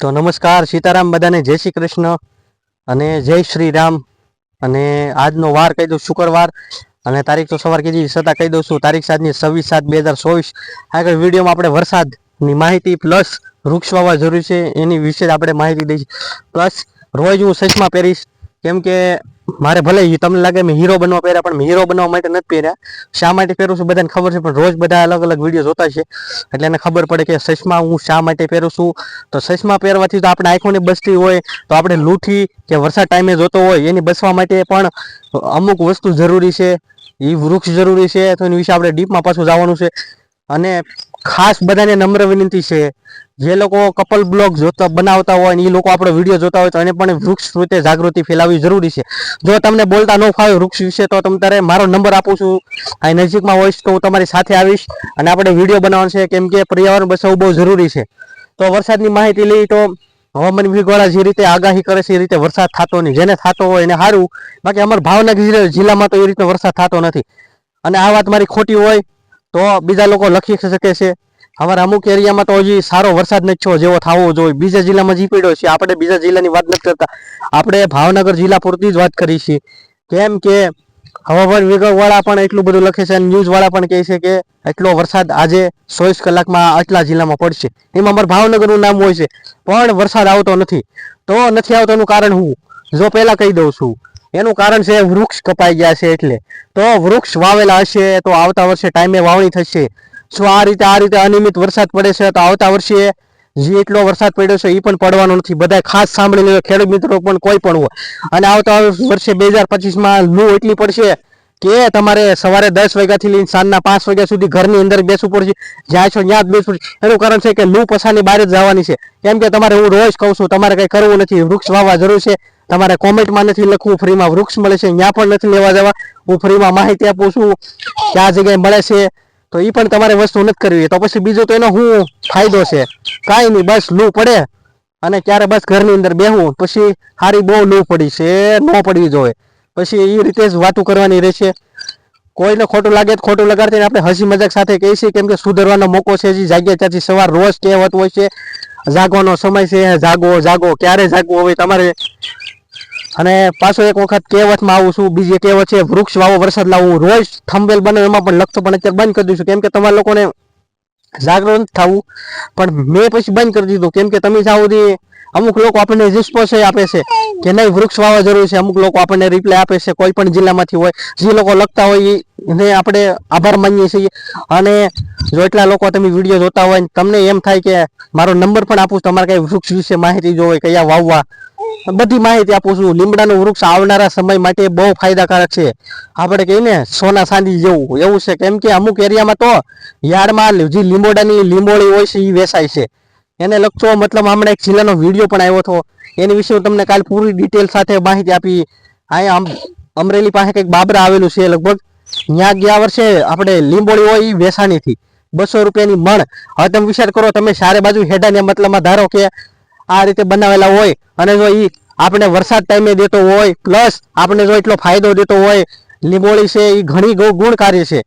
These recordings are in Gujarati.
તો નમસ્કાર, સીતારામ બધાને. જય શ્રી કૃષ્ણ અને જય શ્રી રામ. અને આજનો વાર કહી દઉં શુક્રવાર અને તારીખ તો સવાર કીધી છતાં કહી દઉં છું. તારીખ સાતની છવ્વીસ સાત બે હજાર ચોવીસ. આગળ વિડીયોમાં આપણે વરસાદની માહિતી પ્લસ વૃક્ષ વાવવા જરૂરી છે એની વિશે આપણે માહિતી દઈશ. પ્લસ રોજ હું સચમાં પહેરીશ. કેમ કે મારે ભલે તમને લાગે મેં હીરો બનવા પહેર્યા, પણ હીરો બનવા માટે નથી પહેર્યા. શા માટે પહેરું છું બધાને ખબર છે, પણ રોજ બધા અલગ અલગ વીડિયો જોતા છે. એટલે એને ખબર પડે કે સચમાં હું શા માટે પહેરું છું. તો સચમાં પહેરવાથી તો આપણે આંખોની બસતી હોય, તો આપણે લૂંઠી કે વરસાદ ટાઈમે જોતો હોય, એની બસવા માટે પણ અમુક વસ્તુ જરૂરી છે. એ વૃક્ષ જરૂરી છે, તો એની વિશે આપણે ડીપમાં પાછું જવાનું છે. અને ખાસ બધાને નમ્ર વિનંતી છે. જે લોકો કપલ બ્લોગ જોતા, બનાવતા હોય ને એ લોકો આપણો વીડિયો જોતા હોય તો એને પણ વૃક્ષ પ્રત્યે જાગૃતિ ફેલાવવી જરૂરી છે. જો તમને બોલતા ન ફાવે વૃક્ષ વિશે તો તમે તારે મારો નંબર આપું છું. આ નજીકમાં હોઈશ તો હું તમારી સાથે આવીશ અને આપણે વીડિયો બનાવવાનો છે કેમ કે પર્યાવરણ બચાવવું બહુ જરૂરી છે. તો વરસાદની માહિતી લઈ તો હવામાન વિભાગવાળા જે રીતે આગાહી કરે છે એ રીતે વરસાદ થતો નહીં. જેને થતો હોય એને સારું બાકી અમારા ભાવનગર જિલ્લામાં તો એ રીતનો વરસાદ થતો નથી. અને આ વાત મારી ખોટી હોય તો બીજા લોકો લખી શકે છે. અમારા અમુક એરિયામાં તો હજી સારો વરસાદ નથી થયો જેવો થવો જોઈએ. બીજા જિલ્લામાં જી પડ્યો છે. આપણે બીજા જિલ્લાની વાત નથી કરતા. આપણે ભાવનગર જિલ્લા પૂરતી જ વાત કરી છે. કેમ કે હવામાન વિભાગવાળા પણ એટલું બધું લખે છે અને ન્યૂઝ વાળા પણ કહે છે કે એટલો વરસાદ આજે ચોવીસ કલાકમાં આટલા જિલ્લામાં પડશે. એમાં અમારા ભાવનગરનું નામ હોય છે. પણ વરસાદ આવતો નથી. તો નથી આવતાનું કારણ હું? જો પહેલાં કહી દઉં છું. એનું કારણ છે વૃક્ષ કપાઈ ગયા છે એટલે. તો વૃક્ષ વાવેલા હશે તો આવતા વર્ષે ટાઈમે વાવણી થશે. જો આ રીતે આ રીતે અનિયમિત વરસાદ પડે છે તો આવતા વર્ષે જે એટલો વરસાદ પડ્યો છે એ પણ પડવાનો નથી. બધા ખાસ સાંભળી લેજો ખેડૂત મિત્રો પણ કોઈ પણ હોય. અને આવતા વર્ષે બે હજાર પચીસમાં લૂ એટલી પડશે કે તમારે સવારે દસ વાગ્યાથી લઈને સાંજના પાંચ વાગ્યા સુધી ઘરની અંદર બેસવું પડશે. જ્યાં છો ત્યાં જ બેસવું પડશે. એનું કારણ છે કે લૂ પસાની બહાર જ જવાની છે. કેમ કે તમારે હું રોજ કહું છું, તમારે કંઈ કરવું નથી. વૃક્ષ વાવવા જરૂર છે. તમારે કોમેન્ટમાં નથી લખવું, ફ્રીમાં વૃક્ષ મળે છે ત્યાં પણ નથી લેવા જવા. હું ફ્રીમાં માહિતી આપું છું કે આ જગ્યાએ મળે છે, તો એ પણ તમારે વસ્તુ નથી કરવી તો પછી બીજો તો એનો શું ફાયદો છે? કાંઈ નહીં, બસ લૂ પડે. અને ક્યારે બસ ઘરની અંદર બેહવું પછી હારી બહુ લૂ પડી છે, ન પડવી જોઈએ. પછી એ રીતે જ વાતો કરવાની રહેશે. કોઈને ખોટું લાગે તો ખોટું લગાડતી આપણે હસી મજાક સાથે કહીએ છીએ, કેમ કે સુધરવાનો મોકો છે જે, જાગ્યા ત્યાંથી સવાર રોજ કહેવત હોય છે. જાગવાનો સમય છે, જાગો જાગો, ક્યારે જાગવું હોય તમારે? અને પાછો એક વખત કહેવતમાં આવું છું, બીજી કહેવત છે, વૃક્ષ વાવો, વરસાદ લાવવું રોજ થંબેલ બને, એમાં પણ લખતો પણ અત્યારે બંધ કરી દઈશું. કેમ કે તમારા લોકોને જાગૃત થવું, પણ મેં પછી બંધ કરી દીધું. કેમ કે તમે જાઓ અમુક લોકો આપણને રિસ્પોન્સ આપે છે કે નહીં, વૃક્ષ વાવવા જરૂર છે. અમુક લોકો આપણને રિપ્લાય આપે છે, કોઈ પણ જિલ્લામાંથી હોય. જે લોકો લખતા હોય એને આપણે આભાર માનીએ છીએ. અને જો એટલા લોકો તમે વીડિયો જોતા હોય તમને એમ થાય કે મારો નંબર પણ આપું તમારે કઈ વૃક્ષ વિશે માહિતી જોવે કયા વાવવા બધી માહિતી આપું છું. લીમડાનું વૃક્ષ આવનારા સમય માટે બહુ ફાયદાકારક છે. આપણે કહીએ ને, સોના ચાંદી જેવું. એવું છે કેમ કે અમુક એરિયામાં તો યાર્ડમાં જે લીંબોડાની લીંબોળી હોય છે એ વેચાય છે. એને લગતો મતલબ હમણાં એક જિલ્લાનો વીડિયો પણ આવ્યો હતો. એની વિશે હું તમને કાલ પૂરી ડિટેલ સાથે માહિતી આપી. અહીંયા અમરેલી પાસે કંઈક બાબરા આવેલું છે લગભગ. ત્યાં ગયા વર્ષે આપણે લીંબોળી હોય એ વેસાણીથી બસો રૂપિયાની મણ. હવે તમે વિચાર કરો, તમે ચારે બાજુ હેડાને મતલબમાં ધારો કે આ રીતે બનાવેલા હોય અને જો એ આપણે વરસાદ ટાઈમે દેતો હોય, પ્લસ આપણે જો એટલો ફાયદો દેતો હોય, લીંબોળી છે એ ઘણી ગુણકારી છે.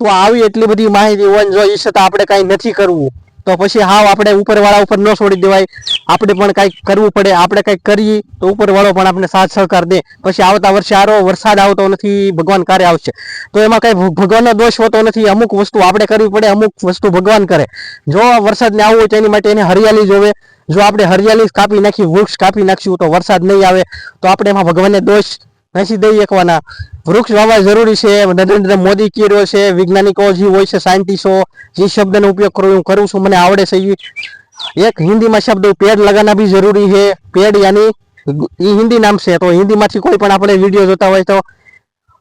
તો આવી એટલી બધી માહિતી હોય જો એ છતાં આપણે કાંઈ નથી કરવું, તો પછી હાવ આપણે ઉપરવાળા ઉપર ન છોડી દેવાય. આપણે પણ કાંઈક કરવું પડે, આપણે કંઈક કરીએ, તો ઉપરવાળો પણ આપણે સાથ સહકાર દે. પછી આવતા વર્ષે આરો વરસાદ આવતો નથી, ભગવાન કાર્ય આવશે. તો એમાં કાંઈ ભગવાનનો દોષ હોતો નથી, અમુક વસ્તુ આપણે કરવી પડે, અમુક વસ્તુ ભગવાન કરે. જો વરસાદને આવવું હોય તો એની માટે એને હરિયાળી જોવે જો આપણે હરિયાળી કાપી નાખી, વૃક્ષ કાપી નાખશું તો વરસાદ નહીં આવે, તો આપણે એમાં ભગવાનને દોષ નથી દઈ શકવાના વૃક્ષ વાવવા જરૂરી છે, નરેન્દ્ર મોદી કર્યો છે, વૈજ્ઞાનિકો જે હોય છે સાયન્ટિસ્ટો જે શબ્દનો ઉપયોગ કરું, હું કરું છું, મને આવડે છે એક હિન્દીમાં શબ્દ પેડ લગાના બી જરૂરી છે. પેડ યાની હિન્દી નામ છે, તો હિન્દીમાંથી કોઈ પણ આપણે વીડિયો જોતા હોય તો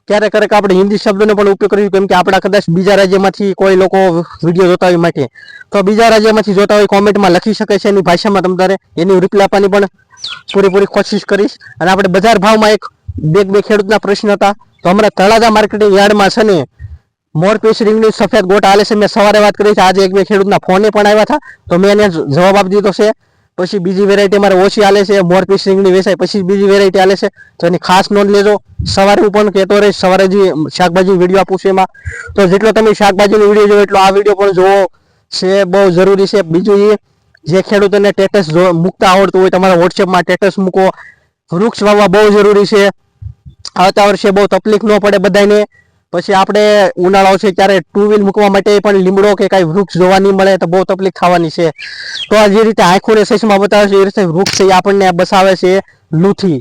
ક્યારેક ક્યારેક આપણે હિન્દી શબ્દનો પણ ઉપયોગ કરીશું કેમ કે આપણા કદાચ બીજા રાજ્યમાંથી કોઈ લોકો વીડિયો જોતા હોય માટે. તો બીજા રાજ્યમાંથી જોતા હોય કોમેન્ટમાં લખી શકે છે એની ભાષામાં તમારે એની રિપ્લાય આપવાની પણ પૂરેપૂરી કોશિશ કરીશ. અને આપણે બજાર ભાવમાં એક બે બે ખેડૂતના પ્રશ્ન હતા. તો હમણાં તળાજા માર્કેટિંગ યાર્ડમાં છે ને મોરપીસ રીંગની સફેદ ગોટ આલે છે. મેં સવારે વાત કરી છે, આજે એક બે ખેડૂતના ફોને પણ આવ્યા હતા. તો મેં એને જવાબ આપી દીધો છે. પછી બીજી વેરાયટી મારે ઓછી આલે છે મોરપી સિંગની વેચાય, પછી બીજી વેરાયટી આવે છે. તો એની ખાસ નોંધ લેજો. સવારે હું પણ કહેતો રહીશ, સવારે જે શાકભાજી વીડિયો આપું છું એમાં. તો જેટલો તમે શાકભાજીનો વીડિયો જોવો એટલો આ વીડિયો પણ જોવો. છે, બહુ જરૂરી છે. બીજું એ, જે ખેડૂતોને ટેટસ મૂકતા આવડતું હોય તમારા વોટ્સએપમાં ટેટસ મૂકો. વૃક્ષ વાવવા બહુ જરૂરી છે. આવતા વર્ષે બહુ તકલીફ ન પડે બધાને પછી આપણે ઉનાળો છે ત્યારે ટુ વ્હીલ મૂકવા માટે પણ લીમડો કે કાંઈ વૃક્ષ જોવા નહીં મળે તો બહુ તકલીફ થવાની છે. તો આ જે રીતે આંખોને સચમાં બતાવે છે, એ રીતે વૃક્ષ છે એ આપણને બસાવે છે લૂથી.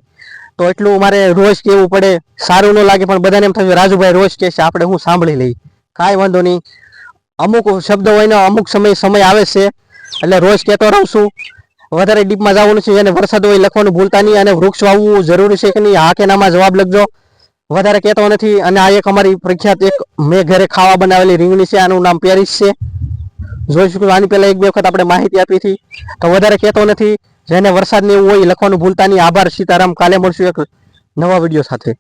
તો એટલું મારે રોજ કહેવું પડે, સારું ન લાગે, પણ બધાને એમ થયું રાજુભાઈ, રોજ કહે છે, આપણે હું સાંભળી લઈ. કાંઈ વાંધો નહીં. અમુક શબ્દ હોય ને, અમુક સમય સમય આવે છે, એટલે રોજ કહેતો રહું છું. વધારે ડીપમાં જવાનું છે અને વરસાદ હોય, લખવાનું ભૂલતા નહીં, અને વૃક્ષ વાવવું જરૂરી છે કે નહીં હા કે નામાં જવાબ લખજો. વધારે કહેતો નથી અને આ એક અમારી પ્રખ્યાત એક મેં ઘરે ખાવા બનાવેલી રીંગણી છે, આનું નામ પેરિસ છે. જોઈ શકું આની પહેલાં એક બે વખત આપણે માહિતી આપી હતી. તો વધારે કહેતો નથી. જેને વરસાદ ને એવું હોય લખવાનું ભૂલતા નહીં. આભાર, સીતારામ. કાલે મળશું એક નવા વીડિયો સાથે.